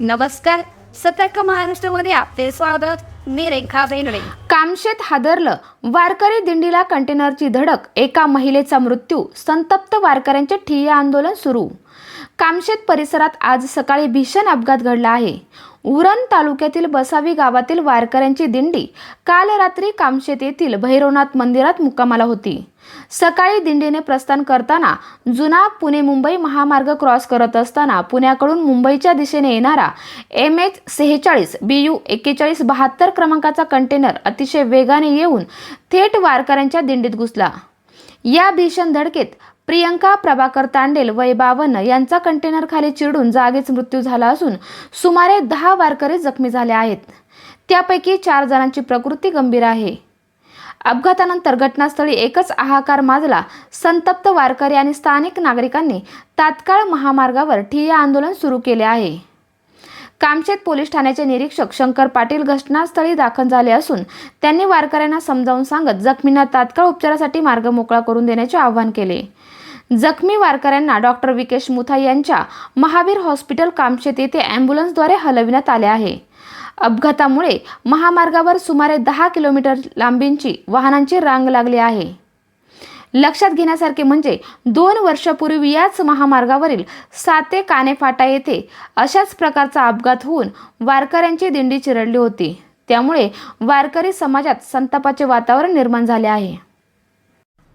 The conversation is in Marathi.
नमस्कार. सतर्क महाराष्ट्रामध्ये आपले स्वागत. मी रेखा बेनडे कामशेत हादरलं. वारकरी दिंडीला कंटेनरची धडक. एका महिलेचा मृत्यू. संतप्त वारकऱ्यांचे ठिय्या आंदोलन सुरू. कामशेत परिसरात आज सकाळी भीषण अपघात घडला आहे. उरण तालुक्यातील बसावी गावातील वारकऱ्यांची दिंडी काल रात्री कामशेत येथील भैरवनाथ मंदिरात मुक्कामाला होती. सकाळी दिंडीने प्रस्थान करताना जुना पुणे मुंबई महामार्ग क्रॉस करत असताना पुण्याकडून मुंबईच्या दिशेने येणारा एम एच सेहेचाळीस बी यू एक्केचाळीस बहात्तर क्रमांकाचा कंटेनर अतिशय वेगाने येऊन थेट वारकऱ्यांच्या दिंडीत घुसला. या भीषण धडकेत प्रियंका प्रभाकर तांडेल वय बावन्न यांचा कंटेनर खाली चिरडून जागीच मृत्यू झाला असून सुमारे दहा वारकरी जखमी झाले आहेत. त्यापैकी चार जणांची प्रकृती गंभीर आहे. अपघातानंतर घटनास्थळी एकच हाहाकार माजला. संतप्त वारकरी आणि स्थानिक नागरिकांनी तात्काळ महामार्गावर ठिय्या आंदोलन सुरू केले आहे. कामशेत पोलीस ठाण्याचे निरीक्षक शंकर पाटील घटनास्थळी दाखल झाले असून त्यांनी वारकऱ्यांना समजावून सांगत जखमींना तात्काळ उपचारासाठी मार्ग मोकळा करून देण्याचे आवाहन केले. जखमी वारकऱ्यांना डॉक्टर विकेश मुथा यांच्या महावीर हॉस्पिटल कामशेत येथे अँब्युलन्सद्वारे हलविण्यात आले आहे. अपघातामुळे महामार्गावर सुमारे दहा किलोमीटर लांबींची वाहनांची रांग लागली आहे. लक्षात घेण्यासारखे म्हणजे दोन वर्षापूर्वी याच महामार्गावरील साते कानेफाटा येथे अशाच प्रकारचा अपघात होऊन वारकऱ्यांची दिंडी चिरडली होती. त्यामुळे वारकरी समाजात संतापाचे वातावरण निर्माण झाले आहे.